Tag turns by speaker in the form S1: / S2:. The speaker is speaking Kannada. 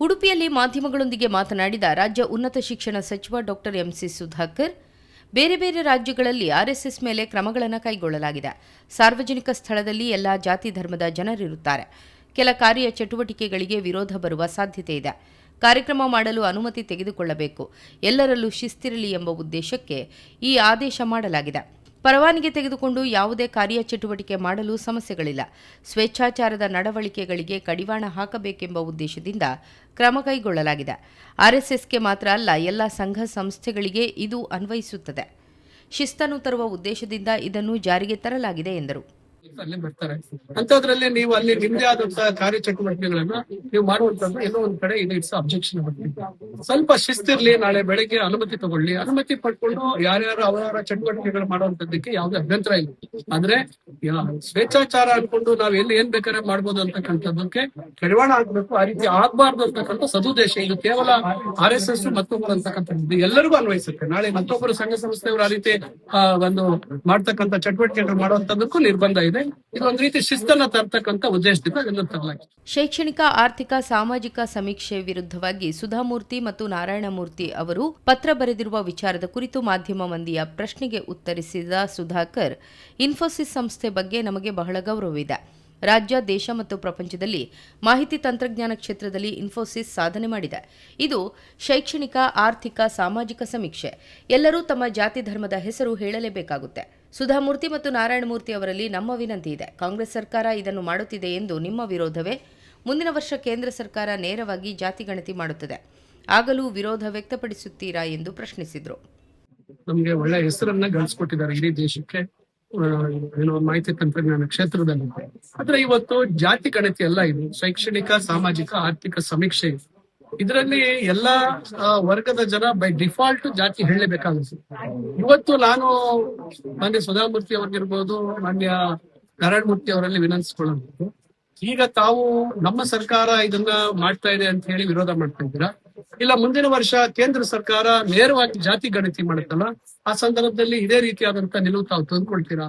S1: ಉಡುಪಿಯಲ್ಲಿ ಮಾಧ್ಯಮಗಳೊಂದಿಗೆ ಮಾತನಾಡಿದ ರಾಜ್ಯ ಉನ್ನತ ಶಿಕ್ಷಣ ಸಚಿವ ಡಾಕ್ಟರ್ ಎಂಸಿ ಸುಧಾಕರ್, ಬೇರೆ ಬೇರೆ ರಾಜ್ಯಗಳಲ್ಲಿ ಆರ್ಎಸ್ಎಸ್ ಮೇಲೆ ಕ್ರಮಗಳನ್ನು ಕೈಗೊಳ್ಳಲಾಗಿದೆ. ಸಾರ್ವಜನಿಕ ಸ್ಥಳದಲ್ಲಿ ಎಲ್ಲ ಜಾತಿ ಧರ್ಮದ ಜನರಿರುತ್ತಾರೆ. ಕೆಲ ಕಾರ್ಯ ಚಟುವಟಿಕೆಗಳಿಗೆ ವಿರೋಧ ಬರುವ ಸಾಧ್ಯತೆ ಇದೆ. ಕಾರ್ಯಕ್ರಮ ಮಾಡಲು ಅನುಮತಿ ತೆಗೆದುಕೊಳ್ಳಬೇಕು. ಎಲ್ಲರಲ್ಲೂ ಶಿಸ್ತಿರಲಿ ಎಂಬ ಉದ್ದೇಶಕ್ಕೆ ಈ ಆದೇಶ ಮಾಡಲಾಗಿದೆ. ಪರವಾನಗಿ ತೆಗೆದುಕೊಂಡು ಯಾವುದೇ ಕಾರ್ಯ ಚಟುವಟಿಕೆ ಮಾಡಲು ಸಮಸ್ಯೆಗಳಿಲ್ಲ. ಸ್ವೇಚ್ಛಾಚಾರದ ನಡವಳಿಕೆಗಳಿಗೆ ಕಡಿವಾಣ ಹಾಕಬೇಕೆಂಬ ಉದ್ದೇಶದಿಂದ ಕ್ರಮ ಕೈಗೊಳ್ಳಲಾಗಿದೆ. ಆರ್ಎಸ್ಎಸ್ಗೆ ಮಾತ್ರ ಅಲ್ಲ, ಎಲ್ಲ ಸಂಘ ಸಂಸ್ಥೆಗಳಿಗೆ ಇದು ಅನ್ವಯಿಸುತ್ತದೆ. ಶಿಸ್ತನ್ನು ತರುವ ಉದ್ದೇಶದಿಂದ ಇದನ್ನು ಜಾರಿಗೆ ತರಲಾಗಿದೆ ಎಂದರು.
S2: ಅಲ್ಲಿ ಬರ್ತಾರೆ. ಅಂತದ್ರಲ್ಲಿ ನೀವು ಅಲ್ಲಿ ನಿಮ್ದೇ ಆದಂತಹ ಕಾರ್ಯ ಚಟುವಟಿಕೆಗಳನ್ನ ನೀವು ಮಾಡುವಂತದ್ದು ಎಲ್ಲೋ ಒಂದ್ ಕಡೆ ಇದು ಇಟ್ಸ್ ಅಬ್ಜೆಕ್ಷನ್ ಸ್ವಲ್ಪ ಶಿಸ್ತಿರ್ಲಿ ನಾಳೆ ಬೆಳಗ್ಗೆ ಅನುಮತಿ ತಗೊಳ್ಳಿ. ಅನುಮತಿ ಪಡ್ಕೊಂಡು ಯಾರ್ಯಾರು ಅವರವರ ಚಟುವಟಿಕೆಗಳು ಮಾಡುವಂತದ್ದಕ್ಕೆ ಯಾವ್ದೇ ಅಭ್ಯಂತರ ಇಲ್ಲ. ಅಂದ್ರೆ ಸ್ವೇಚ್ಛಾಚಾರ ಅನ್ಕೊಂಡು ನಾವ್ ಎಲ್ಲಿ ಏನ್ ಬೇಕಾದ್ರೆ ಮಾಡ್ಬೋದು ಅಂತಕ್ಕಂಥದ್ದಕ್ಕೆ ಕಡಿವಾಣ ಆಗ್ಬೇಕು ಆ ರೀತಿ ಆಗ್ಬಾರ್ದು ಅಂತಕ್ಕಂಥ ಸದುದ್ದೇಶ ಇದು. ಕೇವಲ ಆರ್ ಎಸ್ ಎಸ್ ಮತ್ತೊಬ್ಬರು ಅಂತಕ್ಕಂಥದ್ದು. ಎಲ್ಲರಿಗೂ ಅನ್ವಯಿಸುತ್ತೆ. ನಾಳೆ ಮತ್ತೊಬ್ಬರು ಸಂಘ ಸಂಸ್ಥೆಯವರು ಆ ರೀತಿ ಒಂದು ಮಾಡ್ತಕ್ಕಂಥ ಚಟುವಟಿಕೆಗಳು ಮಾಡುವಂತದ್ದಕ್ಕೂ ನಿರ್ಬಂಧ ಇದೆ. ಇದು. ಇದೊಂದು ರೀತಿ ಶಿಸ್ತನ್ನ ತರ್ತಕ್ಕಂಥ ಉದ್ದೇಶದಿಂದ ಅದನ್ನು ತರಲಾಗಿದೆ.
S1: ಶೈಕ್ಷಣಿಕ, ಆರ್ಥಿಕ, ಸಾಮಾಜಿಕ ಸಮೀಕ್ಷೆ ವಿರುದ್ಧವಾಗಿ ಸುಧಾಮೂರ್ತಿ ಮತ್ತು ನಾರಾಯಣಮೂರ್ತಿ ಅವರು ಪತ್ರ ಬರೆದಿರುವ ವಿಚಾರದ ಕುರಿತು ಮಾಧ್ಯಮ ಮಂದಿಯ ಪ್ರಶ್ನೆಗೆ ಉತ್ತರಿಸಿದ ಸುಧಾಕರ್, ಇನ್ಫೋಸಿಸ್ ಸಂಸ್ಥೆ ಬಗ್ಗೆ ನಮಗೆ ಬಹಳ ಗೌರವವಿದೆ ರಾಜ್ಯ, ದೇಶ ಮತ್ತು ಪ್ರಪಂಚದಲ್ಲಿ ಮಾಹಿತಿ ತಂತ್ರಜ್ಞಾನ ಕ್ಷೇತ್ರದಲ್ಲಿ ಇನ್ಫೋಸಿಸ್ ಸಾಧನೆ ಮಾಡಿದೆ. ಇದು ಶೈಕ್ಷಣಿಕ, ಆರ್ಥಿಕ, ಸಾಮಾಜಿಕ ಸಮೀಕ್ಷೆ. ಎಲ್ಲರೂ ತಮ್ಮ ಜಾತಿ, ಧರ್ಮದ ಹೆಸರು ಹೇಳಲೇಬೇಕಾಗುತ್ತೆ. ಸುಧಾಮೂರ್ತಿ ಮತ್ತು ನಾರಾಯಣಮೂರ್ತಿ ಅವರಲ್ಲಿ ನಮ್ಮ ವಿನಂತಿ ಇದೆ. ಕಾಂಗ್ರೆಸ್ ಸರ್ಕಾರ ಇದನ್ನು ಮಾಡುತ್ತಿದೆ ಎಂದು ನಿಮ್ಮ ವಿರೋಧವೇ? ಮುಂದಿನ ವರ್ಷ ಕೇಂದ್ರ ಸರ್ಕಾರ ನೇರವಾಗಿ ಜಾತಿ ಗಣತಿ ಮಾಡುತ್ತದೆ. ಆಗಲೂ ವಿರೋಧ ವ್ಯಕ್ತಪಡಿಸುತ್ತೀರಾ ಎಂದು ಪ್ರಶ್ನಿಸಿದರು.
S2: ನಮಗೆ ಒಳ್ಳೆ ಹೆಸರನ್ನ ಗಳಿಸ್ಕೊಟ್ಟಿದ್ದಾರೆ ಇಡೀ ದೇಶಕ್ಕೆ. ಏನೋ ಮಾಹಿತಿ ತಂತ್ರಜ್ಞಾನ ಕ್ಷೇತ್ರದಲ್ಲಿ ಆದ್ರೆ ಇವತ್ತು ಜಾತಿ ಗಣತಿ ಅಲ್ಲ ಇದು. ಶೈಕ್ಷಣಿಕ, ಸಾಮಾಜಿಕ, ಆರ್ಥಿಕ ಸಮೀಕ್ಷೆ. ಇದರಲ್ಲಿ ಎಲ್ಲಾ ವರ್ಗದ ಜನ ಬೈ ಡಿಫಾಲ್ಟ್ ಜಾತಿ ಹೇಳಲೇಬೇಕಾಗುತ್ತೆ. ಇವತ್ತು ನಾನು ಮಾನ್ಯ ಸುಧಾಮೂರ್ತಿ ಅವ್ರಿಗಿರ್ಬೋದು, ಮಾನ್ಯ ನಾರಾಯಣಮೂರ್ತಿ ಅವರಲ್ಲಿ ವಿನಂತಿಸಿಕೊಳ್ಳಬೇಕು. ಈಗ ತಾವು ನಮ್ಮ ಸರ್ಕಾರ ಇದನ್ನ ಮಾಡ್ತಾ ಇದೆ ಅಂತ ಹೇಳಿ ವಿರೋಧ ಮಾಡ್ತಾ ಇದ್ದೀರಾ? ಇಲ್ಲ ಮುಂದಿನ ವರ್ಷ ಕೇಂದ್ರ ಸರ್ಕಾರ ನೇರವಾಗಿ ಜಾತಿ ಗಣತಿ ಮಾಡುತ್ತಲ್ಲ? ಆ ಸಂದರ್ಭದಲ್ಲಿ ಇದೇ ರೀತಿಯಾದಂತ ನಿಲುವು ತಾವು ತಂದ್ಕೊಳ್ತೀರಾ?